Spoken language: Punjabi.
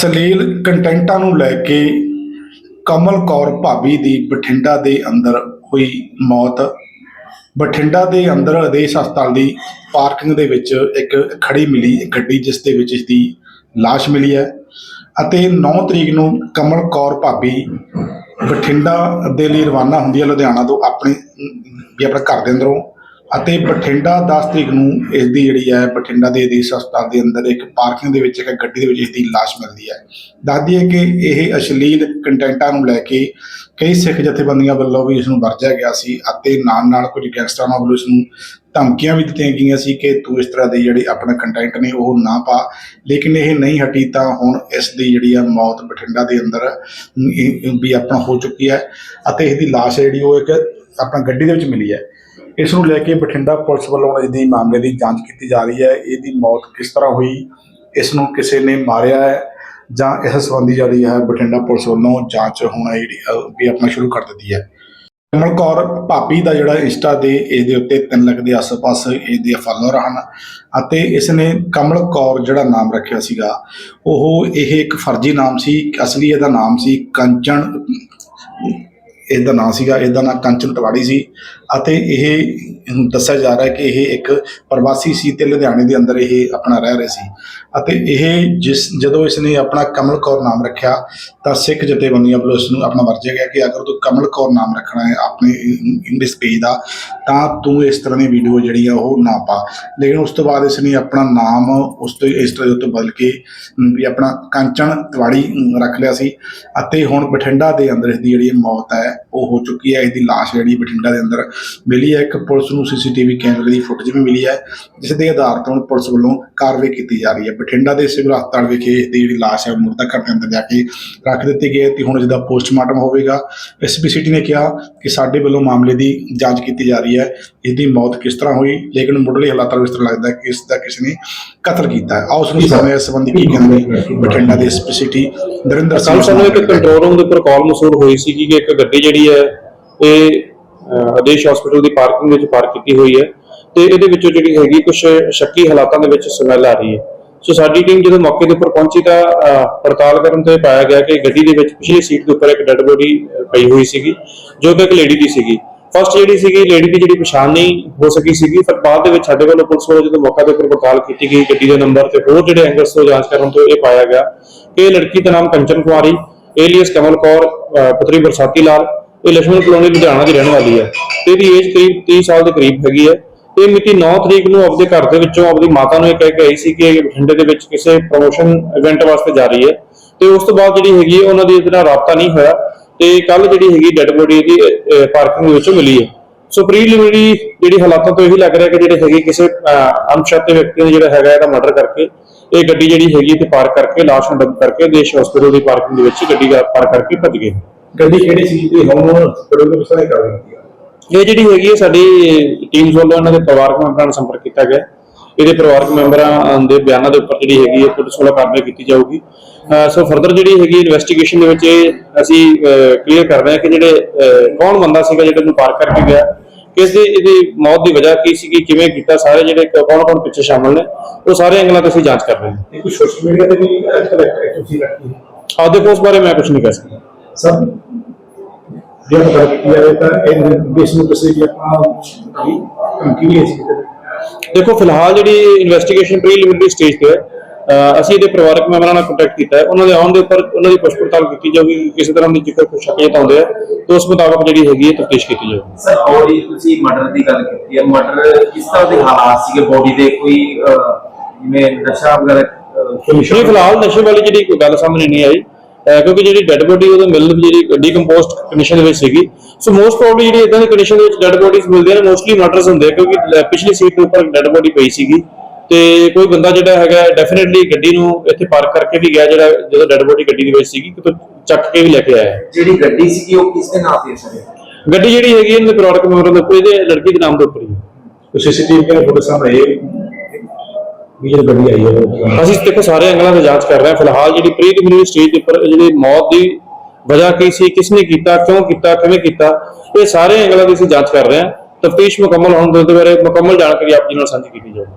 ਅਸ਼ਲੀਲ ਕੰਟੈਂਟਾਂ ਨੂੰ ਲੈ ਕੇ ਕਮਲ ਕੌਰ ਭਾਬੀ ਦੀ ਬਠਿੰਡਾ ਦੇ ਅੰਦਰ ਹੋਈ ਮੌਤ। ਬਠਿੰਡਾ ਦੇ ਅੰਦਰ ਆਦੇਸ਼ ਹਸਪਤਾਲ ਦੀ ਪਾਰਕਿੰਗ ਦੇ ਵਿੱਚ ਇੱਕ ਖੜੀ ਮਿਲੀ ਗੱਡੀ, ਜਿਸ ਦੇ ਵਿੱਚ ਇਸ ਦੀ ਲਾਸ਼ ਮਿਲੀ ਹੈ। ਅਤੇ 9 ਤਰੀਕ ਨੂੰ ਕਮਲ ਕੌਰ ਭਾਬੀ ਬਠਿੰਡਾ ਦੇ ਲਈ ਰਵਾਨਾ ਹੁੰਦੀ ਹੈ, ਲੁਧਿਆਣਾ ਤੋਂ ਆਪਣੇ, ਵੀ ਆਪਣੇ ਘਰ ਦੇ ਅੰਦਰੋਂ। ਅਤੇ ਬਠਿੰਡਾ 10 ਤਰੀਕ ਨੂੰ ਇਸ ਦੀ ਜਿਹੜੀ ਹੈ, ਬਠਿੰਡਾ ਦੇ ਆਦੇਸ਼ ਹਸਪਤਾਲ ਦੇ ਅੰਦਰ ਇੱਕ ਪਾਰਕਿੰਗ ਦੇ ਵਿੱਚ, ਇੱਕ ਗੱਡੀ ਦੇ ਵਿੱਚ ਇਸ ਦੀ ਲਾਸ਼ ਮਿਲਦੀ ਹੈ। ਦੱਸਦੀ ਹੈ ਕਿ ਇਹ ਅਸ਼ਲੀਲ ਕੰਟੈਂਟਾਂ ਨੂੰ ਲੈ ਕੇ ਕਈ ਸਿੱਖ ਜਥੇਬੰਦੀਆਂ ਵੱਲੋਂ ਵੀ ਇਸ ਨੂੰ ਵਰਜਿਆ ਗਿਆ ਸੀ ਅਤੇ ਨਾਲ ਨਾਲ ਕੁਝ ਗੈਂਗਸਟਰਾਂ ਵੱਲੋਂ ਇਸ ਨੂੰ ਧਮਕੀਆਂ ਵੀ ਦਿੱਤੀਆਂ ਗਈਆਂ ਸੀ ਕਿ ਤੂੰ ਇਸ ਤਰ੍ਹਾਂ ਦੇ ਜਿਹੜੇ ਆਪਣੇ ਕੰਟੈਂਟ ਨੇ ਉਹ ਨਾ ਪਾ। ਲੇਕਿਨ ਇਹ ਨਹੀਂ ਹਟੀ ਤਾਂ ਹੁਣ ਇਸ ਦੀ ਜਿਹੜੀ ਆ ਮੌਤ ਬਠਿੰਡਾ ਦੇ ਅੰਦਰ ਵੀ ਆਪਣਾ ਹੋ ਚੁੱਕੀ ਹੈ ਅਤੇ ਇਸ ਦੀ ਲਾਸ਼ ਜਿਹੜੀ ਉਹ ਇੱਕ ਆਪਣਾ ਗੱਡੀ ਦੇ ਵਿੱਚ ਮਿਲੀ ਹੈ। ਇਸ ਨੂੰ ਲੈ ਕੇ ਬਠਿੰਡਾ ਪੁਲਿਸ ਵੱਲੋਂ ਇਸ ਦੀ ਮਾਮਲੇ ਦੀ ਜਾਂਚ ਕੀਤੀ ਜਾ ਰਹੀ ਹੈ। ਇਹਦੀ ਮੌਤ ਕਿਸ ਤਰ੍ਹਾਂ ਹੋਈ, ਇਸ ਨੂੰ ਕਿਸੇ ਨੇ ਮਾਰਿਆ ਹੈ ਜਾਂ ਇਸ ਸੰਬੰਧੀ ਜਿਹੜੀ ਹੈ ਬਠਿੰਡਾ ਪੁਲਿਸ ਵੱਲੋਂ ਜਾਂਚ ਹੋਣਾ ਜਿਹੜੀ ਵੀ ਆਪਣਾ ਸ਼ੁਰੂ ਕਰ ਦਿੱਤੀ ਹੈ। ਕਮਲ ਕੌਰ ਭਾਪੀ ਦਾ ਜਿਹੜਾ ਇੰਸਟਾ ਦੇ ਇਸ ਦੇ ਉੱਤੇ 3 ਲੱਖ ਦੇ ਆਸ-ਪਾਸ ਇਹਦੇ ਫਾਲੋਅਰ ਹਨ ਅਤੇ ਇਸ ਨੇ ਕਮਲ ਕੌਰ ਜਿਹੜਾ ਨਾਮ ਰੱਖਿਆ ਸੀਗਾ, ਉਹ ਇਹ ਇੱਕ ਫਰਜ਼ੀ ਨਾਮ ਸੀ, ਅਸਲੀ ਇਹਦਾ ਨਾਮ ਸੀ ਕੰਚਨ ਇਸ ਦਾ ਨਾਂ ਸੀਗਾ ਇਸ ਦਾ ਨਾਂ ਕੰਚਨ ਤਵਾੜੀ ਸੀ ਅਤੇ ਇਹ ਦੱਸਿਆ ਜਾ ਰਿਹਾ ਕਿ ਇਹ ਇੱਕ ਪ੍ਰਵਾਸੀ ਸੀ ਤੇ ਲੁਧਿਆਣੇ ਦੇ ਅੰਦਰ ਇਹ ਆਪਣਾ ਰਹਿ ਰਹੇ ਸੀ ਅਤੇ ਇਹ ਜਿਸ, ਜਦੋਂ ਇਸ ਨੇ ਆਪਣਾ ਕਮਲ ਕੌਰ ਨਾਮ ਰੱਖਿਆ ਤਾਂ ਸਿੱਖ ਜਥੇਬੰਦੀਆਂ ਵੱਲੋਂ ਇਸ ਨੂੰ ਆਪਣਾ ਵਰਜਿਆ ਗਿਆ ਕਿ ਅਗਰ ਤੂੰ ਕਮਲ ਕੌਰ ਨਾਮ ਰੱਖਣਾ ਹੈ, ਆਪਣੇ ਇੰਗਲਿਸ਼ ਪੇਜ ਦਾ, ਤਾਂ ਤੂੰ ਇਸ ਤਰ੍ਹਾਂ ਦੀ ਵੀਡੀਓ ਜਿਹੜੀ ਆ ਉਹ ਨਾ ਪਾ। ਲੇਕਿਨ ਉਸ ਤੋਂ ਬਾਅਦ ਇਸ ਨੇ ਆਪਣਾ ਨਾਮ ਉਸ ਤੋਂ, ਇਸ ਤਰ੍ਹਾਂ ਦੇ ਉੱਤੇ ਬਦਲ ਕੇ ਵੀ ਆਪਣਾ ਕਾਂਚਨ ਤਿਵਾੜੀ ਰੱਖ ਲਿਆ ਸੀ। ਅਤੇ ਹੁਣ ਬਠਿੰਡਾ ਦੇ ਅੰਦਰ ਇਸ ਦੀ ਜਿਹੜੀ ਮੌਤ ਹੈ, ਉਹ ਹੋ ਚੁੱਕੀ ਹੈ। ਇਹਦੀ ਲਾਸ਼ ਜਿਹੜੀ ਬਠਿੰਡਾ ਦੇ ਅੰਦਰ ਮਿਲੀ ਹੈ। ਇੱਕ ਪੁਲਿਸ ਨੂੰ ਸੀਸੀਟੀਵੀ ਕੈਮਰੇ ਦੀ ਫੁਟੇਜ ਵੀ ਮਿਲੀ ਹੈ, ਜਿਸ ਦੇ ਆਧਾਰ ਤੇ ਹੁਣ ਪੁਲਿਸ ਵੱਲੋਂ ਕਾਰਵਾਈ ਕੀਤੀ ਜਾ ਰਹੀ ਹੈ। ਬਠਿੰਡਾ ਦੇ ਸਿਵਲ ਹਸਪਤਾਲ ਵਿਖੇ ਇਸ ਦੀ ਜਿਹੜੀ ਲਾਸ਼ ਹੈ, ਉਹ ਮੁਰਦਾ ਘਰ ਦੇ ਅੰਦਰ ਜਾ ਕੇ ਰੱਖ ਦਿੱਤੀ ਗਈ ਹੈ। ਤੇ ਹੁਣ ਇਸ ਪੋਸਟਮਾਰਟਮ ਹੋਵੇਗਾ ਐਸਪੀਸੀਟੀ ਨੇ ਕਿਹਾ ਕਿ ਸਾਡੇ ਵੱਲੋਂ ਮਾਮਲੇ ਦੀ ਜਾਂਚ ਕੀਤੀ ਜਾ ਰਹੀ ਹੈ ਇਹਦੀ ਮੌਤ ਕਿਸ ਤਰ੍ਹਾਂ ਹੋਈ ਲੇਕਿਨ ਮੁੱਢਲੇ ਹਾਲਾਤਾਂ ਵਿੱਚ ਇਸ ਤਰ੍ਹਾਂ ਲੱਗਦਾ ਹੈ ਕਿ ਇਸ ਦਾ ਕਿਸੇ ਨੇ ਕਤਲ ਕੀਤਾ ਹੈ। ਆਓ ਸੁਣੀਏ ਸਾਨੂੰ ਇਸ ਸੰਬੰਧੀ ਕੀ ਕਹਿੰਦੇ ਬਠਿੰਡਾ ਦੇ ਐਸਪੀਸੀਟੀ ਨਰਿੰਦਰ ਸਿੰਘ ਸਾਨੂੰ ਇੱਕ ਕੰਟਰੋਲ ਰੂਮ ਦੇ ਉੱਪਰ ਕਾਲ ਮਸੂਲ ਹੋਈ ਸੀ ਕਿ ਇੱਕ ਗੱਡੀ ਜਿਹੜੀ ਹੈ ਇਹ ਆਦੇਸ਼ ਹਸਪੀਟਲ ਦੀ ਪਾਰਕਿੰਗ ਵਿੱਚ ਪਾਰਕ ਕੀਤੀ ਹੋਈ ਹੈ ਤੇ ਇਹਦੇ ਵਿੱਚੋਂ ਜਿਹੜੀ ਹੈਗੀ ਕੁਝ ਸ਼ੱਕੀ ਹਾਲਾਤਾਂ ਦੇ ਵਿੱਚ ਸਮੈਲ ਆ ਰਹੀ ਹੈ। ਸੋ ਸਾਡੀ ਟੀਮ ਜਦੋਂ ਮੌਕੇ ਦੇ ਉੱਪਰ ਪਹੁੰਚੀ ਤਾਂ ਪੜਤਾਲ ਕਰਨ ਤੇ ਪਾਇਆ ਗਿਆ ਕਿ ਗੱਡੀ ਦੇ ਵਿੱਚ ਪਿਛਲੀ ਸੀਟ ਦੇ ਉੱਪਰ ਇੱਕ ਡੈੱਡ ਬੋਡੀ ਪਈ ਹੋਈ ਸੀਗੀ ਜੋ ਕਿ ਇੱਕ ਲੇਡੀ ਦੀ ਸੀਗੀ। ਫਸਟ ਜਿਹੜੀ ਸੀਗੀ ਲੇਡੀ ਦੀ ਜਿਹੜੀ ਪਛਾਣ ਨਹੀਂ ਹੋ ਸਕੀ ਸੀਗੀ ਪਰ ਬਾਅਦ ਦੇ ਵਿੱਚ ਸਾਡੇ ਵੱਲੋਂ ਪੁਲਿਸ ਵੱਲੋਂ ਜਦੋਂ ਮੌਕਾ ਦੇ ਉੱਪਰ ਪੜਤਾਲ ਕੀਤੀ ਗਈ ਗੱਡੀ ਦੇ ਨੰਬਰ ਤੇ ਹੋਰ ਜਿਹੜੇ ਐਂਗਲਸ ਤੋਂ ਜਾਂਚ ਕਰਨ ਤੋਂ ਇਹ ਪਾਇਆ ਗਿਆ ਕਿ ਇਹ ਲੜਕੀ ਦਾ ਨਾਮ ਕੰਚਨ ਕੁਮਾਰੀ ਏਲੀਅਸ ਕਮਲ ਕੌਰ, ਅਹ ਪੁੱਤਰੀ ਬਰਸਾਤੀ ਲਾਲ, ਇਹ ਲక్ష్ਮਣ ਕਲੋਨੀ ਲੁਧਿਆਣਾ ਦੀ ਰਹਿਣ ਵਾਲੀ ਹੈ। ਤੇ ਇਹਦੀ ਏਜ ਕਰੀਬ 30 ਸਾਲ ਦੇ ਕਰੀਬ ਹੈਗੀ ਹੈ। ਇਹ ਮਿਤੀ 9 ਤਰੀਕ ਨੂੰ ਆਪਦੇ ਘਰ ਦੇ ਵਿੱਚੋਂ ਆਪਦੀ ਮਾਤਾ ਨੂੰ ਇਹ ਕਹਿ ਕੇ ਆਈ ਸੀ ਕਿ ਇਹ ਬਠਿੰਡੇ ਦੇ ਵਿੱਚ ਕਿਸੇ ਪ੍ਰੋਮੋਸ਼ਨ ਇਵੈਂਟ ਵਾਸਤੇ ਜਾ ਰਹੀ ਹੈ। ਤੇ ਉਸ ਤੋਂ ਬਾਅਦ ਜਿਹੜੀ ਹੈਗੀ ਹੈ, ਉਹਨਾਂ ਦੀ ਇਹਦੇ ਨਾਲ ਰਾਬਤਾ ਨਹੀਂ ਹੋਇਆ। ਤੇ ਕੱਲ ਜਿਹੜੀ ਹੈਗੀ ਡੈੱਡ ਬੋਡੀ ਇਹਦੀ ਪਾਰਕਿੰਗ ਦੇ ਵਿੱਚੋਂ ਮਿਲੀ ਹੈ। ਸੋ ਪ੍ਰੀਲਿਮਿਨਰੀ ਜਿਹੜੀ ਹਾਲਾਤਾਂ ਤੋਂ ਇਹ ਲੱਗ ਰਿਹਾ ਕਿ ਜਿਹੜੇ ਹੈਗੇ ਕਿਸੇ ਅਣਪਛਾਤੇ ਵਿਅਕਤੀ ਨੇ ਜਿਹੜਾ ਹੈਗਾ ਇਹਦਾ ਮਰਡਰ ਕਰਕੇ ਇਹ ਗੱਡੀ ਜਿਹੜੀ ਹੈਗੀ ਤੇ ਪਾਰਕ ਕਰਕੇ ਲਾਸ਼ ਨੂੰ ਡੰਪ ਕਰਕੇ ਦੇਸ਼ ਹਸਪੀਟਲ ਦੀ ਪਾਰਕਿੰਗ ਦੇ ਵਿੱਚ ਗੱਡੀ ਪਾਰਕ ਕਰਕੇ ਭੱਜ ਗਏ। ਗੱਡੀ ਕਿਹੜੀ ਸੀ? ਤੇ ਹੁਣ ਹਸਪੀਟਲ ਦੇ ਸਾਰੇ ਕਰ ਦਿੱਤੀ ਇਹ ਜਿਹੜੀ ਹੈਗੀ ਹੈ ਸਾਡੀ ਟੀਮ ਵੱਲੋਂ ਇਹਨਾਂ ਦੇ ਪਰਿਵਾਰਕ ਮੈਂਬਰਾਂ ਨਾਲ ਸੰਪਰਕ ਕੀਤਾ ਗਿਆ। ਇਹਦੇ ਪਰਿਵਾਰਕ ਮੈਂਬਰਾਂ ਦੇ ਬਿਆਨਾਂ ਦੇ ਉੱਪਰ ਜਿਹੜੀ ਹੈਗੀ ਹੈ ਪੁਲਿਸ ਵੱਲੋਂ ਕਾਰਵਾਈ ਕੀਤੀ ਜਾਊਗੀ। ਸੋ ਫਰਦਰ ਜਿਹੜੀ ਹੈਗੀ ਇਨਵੈਸਟੀਗੇਸ਼ਨ ਦੇ ਵਿੱਚ ਇਹ ਅਸੀਂ ਕਲੀਅਰ ਕਰ ਰਹੇ ਹਾਂ ਕਿ ਜਿਹੜੇ ਕੌਣ ਬੰਦਾ ਸੀਗਾ ਜਿਹੜਾ ਨੂੰ ਪਾਰ ਕਰਕੇ ਗਿਆ ਕਿਸ ਦੀ ਇਹਦੀ ਮੌਤ ਦੀ ਵਜ੍ਹਾ ਕੀ ਸੀਗੀ ਕਿਵੇਂ ਕੀਤਾ ਸਾਰੇ ਜਿਹੜੇ ਕੌਣ ਕੌਣ ਪਿੱਛੇ ਸ਼ਾਮਲ ਨੇ ਉਹ ਸਾਰੇ ਐਂਗਲਾਂ ਤੇ ਅਸੀਂ ਜਾਂਚ ਕਰ ਰਹੇ ਹਾਂ। ਕੋਈ ਸੋਸ਼ਲ ਮੀਡੀਆ ਤੇ ਵੀ ਐਕਟਿਵਿਟੀ ਰੱਖੀ ਹੈ? ਆਪਦੇ ਕੋਸ ਬਾਰੇ ਮੈਂ ਕੁਝ ਨਹੀਂ ਕਹਿ ਸਕਦਾ। ਸਭ ਜੇ ਪਤਾ ਕੀਤਾ ਜਾਵੇ ਤਾਂ ਇਹ ਦੇਸ਼ ਨੂੰ ਕਿਸੇ ਵੀ ਆਪਣਾ ਧਮਕੀ ਨਹੀਂ ਸੀ ਦੇਖੋ ਫਿਲਹਾਲ ਜਿਹੜੀ ਇਨਵੈਸਟੀਗੇਸ਼ਨ ਪ੍ਰੀਲਿਮਿਨਰੀ ਸਟੇਜ ਤੇ ਹੈ ਅਸੀਂ ਇਹਦੇ ਪਰਿਵਾਰਕ ਮੈਂਬਰਾਂ ਨਾਲ ਕੰਟੈਕਟ ਕੀਤਾ ਹੈ। ਉਹਨਾਂ ਦੇ ਆਉਣ ਦੇ ਉੱਪਰ ਉਹਨਾਂ ਦੀ ਪੁੱਛ ਪੜਤਾਲ ਕੀਤੀ ਜਾਊਗੀ ਕਿਸੇ ਤਰ੍ਹਾਂ ਦੀ ਜੇਕਰ ਕੋਈ ਸ਼ੱਕ ਆਉਂਦੇ ਆ ਤਾਂ ਉਸ ਮੁਤਾਬਕ ਜਿਹੜੀ ਹੈਗੀ ਹੈ ਤਫਤੀਸ਼ ਕੀਤੀ ਜਾਊਗੀ। ਸਰ ਬੋਡੀ ਤੁਸੀਂ ਮਰਡਰ ਦੀ ਗੱਲ ਕੀਤੀ ਹੈ। ਮਰਡਰ ਕਿਸ ਤਰ੍ਹਾਂ ਦੇ ਹਾਲਾਤ ਸੀਗੇ? ਬੋਡੀ ਦੇ ਕੋਈ ਜਿਵੇਂ ਨਸ਼ਾ ਵਗੈਰਾ ਨਹੀਂ ਫਿਲਹਾਲ ਨਸ਼ੇ ਵਾਲੀ ਜਿਹੜੀ ਕੋਈ ਗੱਲ ਸਾਹਮਣੇ ਨਹੀਂ ਆਈ ਕਿਉਂਕਿ ਜਿਹੜੀ ਡੈੱਡ ਬੋਡੀ ਉਹਦਾ ਮਿਲ ਜਿਹੜੀ ਡੀਕੰਪੋਸਟ ਕੰਡੀਸ਼ਨ ਦੇ ਵਿੱਚ ਸੀਗੀ। ਸੋ ਮੋਸਟ ਪ੍ਰੋਬਬਲੀ ਜਿਹੜੀ ਇਦਾਂ ਦੀ ਕੰਡੀਸ਼ਨ ਦੇ ਵਿੱਚ ਡੈੱਡ ਬੋਡੀਜ਼ ਮਿਲਦੀਆਂ ਨੇ ਮੋਸਟਲੀ ਮਰਡਰਸ ਹੁੰਦੇ ਕਿਉਂਕਿ ਪਿਛਲੀ ਸੀਟ ਦੇ ਉੱਪਰ ਡੈੱਡ ਬੋਡੀ ਪਈ ਸੀਗੀ। ਤੇ ਕੋਈ ਬੰਦਾ ਜਿਹੜਾ ਹੈਗਾ ਡੈਫੀਨਿਟਲੀ ਗੱਡੀ ਨੂੰ ਇੱਥੇ ਪਾਰਕ ਕਰਕੇ ਵੀ ਗਿਆ ਜਿਹੜਾ ਜਦੋਂ ਡੈੱਡ ਬੋਡੀ ਗੱਡੀ ਦੇ ਵਿੱਚ ਸੀਗੀ ਕਿਤੋਂ ਚੱਕ ਕੇ ਵੀ ਲੈ ਕੇ ਆਇਆ ਜਿਹੜੀ ਗੱਡੀ ਸੀਗੀ ਉਹ ਕਿਸ ਦੇ ਨਾਂ ਤੇ ਸੀ ਗੱਡੀ ਜਿਹੜੀ ਹੈਗੀ ਇਹਨਾਂ ਦੇ ਪ੍ਰੋਡਕਟ ਮੈਂਬਰ ਦੇ ਉੱਪਰ ਇਹਦੇ ਲੜਕੀ ਦੇ ਨਾਮ ਦੇ ਉੱਪਰ ਹੀ ਹੈ। ਸੀਸੀਟੀਵੀ ਕੈਮਰਾ ਫੋਟੋ ਸਾਹਮਣੇ ਇਹ ਵੀ ਜਿਹੜੀ ਗੱਡੀ ਆਈ ਹੈ ਅਸੀਂ ਦੇਖੋ ਸਾਰੇ ਐਂਗਲਾਂ ਦੀ ਜਾਂਚ ਕਰ ਰਹੇ ਹਾਂ। ਫਿਲਹਾਲ ਜਿਹੜੀ ਪ੍ਰੀਲਿਮਿਨਰੀ ਸਟੇਜ ਦੇ ਉੱਪਰ ਜਿਹੜੀ ਮੌਤ ਦੀ ਵਜ੍ਹਾ ਕੀ ਸੀ ਕਿਸ ਨੇ ਕੀਤਾ ਕਿਉਂ ਕੀਤਾ ਕਿਵੇਂ ਕੀਤਾ ਇਹ ਸਾਰੇ ਐਂਗਲਾਂ ਦੀ ਅਸੀਂ ਜਾਂਚ ਕਰ ਰਹੇ ਹਾਂ। ਤਫਤੀਸ਼ ਮੁਕੰਮਲ ਹੋਣ ਦੇ ਬਾਰੇ ਮੁਕੰਮਲ ਜਾਣਕਾਰੀ ਆਪ ਜੀ ਨਾਲ ਸਾਂਝੀ ਕੀਤੀ ਜਾਊਗੀ।